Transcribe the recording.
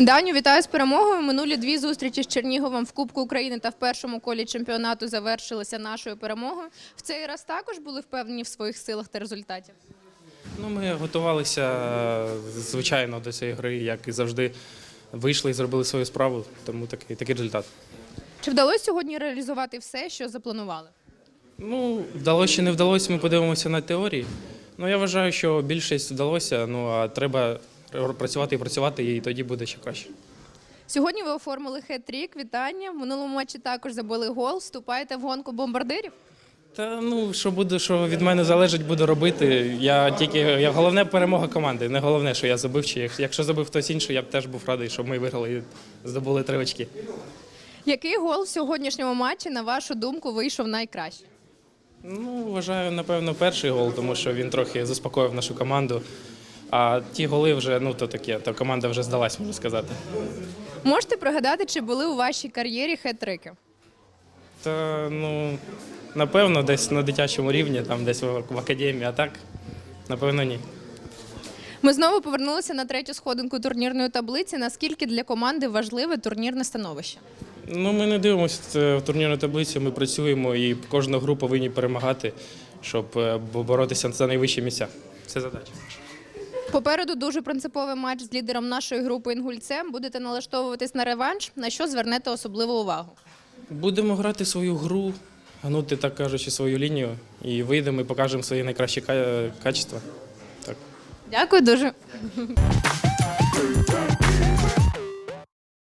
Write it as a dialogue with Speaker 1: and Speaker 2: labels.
Speaker 1: Даню, вітаю з перемогою. Минулі дві зустрічі з Черніговом в Кубку України та в першому колі чемпіонату завершилися нашою перемогою. В цей раз також були впевнені в своїх силах та результаті.
Speaker 2: Ну, ми готувалися е, звичайно до цієї гри, як і завжди. Вийшли і зробили свою справу, тому такий, такий результат.
Speaker 1: Чи вдалося сьогодні реалізувати все, що запланували?
Speaker 2: Ну, вдалося чи не вдалося, ми подивимося на теорії. Ну, я вважаю, що більшість вдалося, ну а треба працювати і працювати, і тоді буде ще краще.
Speaker 1: Сьогодні ви оформили хет-трік. Вітання. В минулому матчі також забили гол. Вступаєте в гонку бомбардирів.
Speaker 2: Та ну, що буде, що від мене залежить, буду робити. Я тільки я головне перемога команди, не головне, що я забив. Чи якщо забив хтось інший, я б теж був радий, щоб ми виграли і здобули три очки.
Speaker 1: Який гол в сьогоднішньому матчі, на вашу думку, вийшов найкраще?
Speaker 2: Ну, вважаю, напевно, перший гол, тому що він трохи заспокоїв нашу команду. А ті голи вже, ну то таке, то команда вже здалась, можна сказати.
Speaker 1: Можете пригадати, чи були у вашій кар'єрі хет-трики?
Speaker 2: Та ну, напевно, десь на дитячому рівні, там десь в, академії, а так, напевно, ні.
Speaker 1: Ми знову повернулися на третю сходинку турнірної таблиці. Наскільки для команди важливе турнірне становище?
Speaker 2: Ну, ми не дивимося е, в турнірну таблицю, ми працюємо і кожну гру повинні перемагати, щоб е, боротися за найвищі місця. Це задача.
Speaker 1: Попереду дуже принциповий матч з лідером нашої групи інгульцем. Будете налаштовуватись на реванш, на що звернете особливу увагу.
Speaker 2: Будемо грати свою гру, гнути, так кажучи, свою лінію, і вийдемо і покажемо свої найкращі ка- качества. Так.
Speaker 1: Дякую дуже.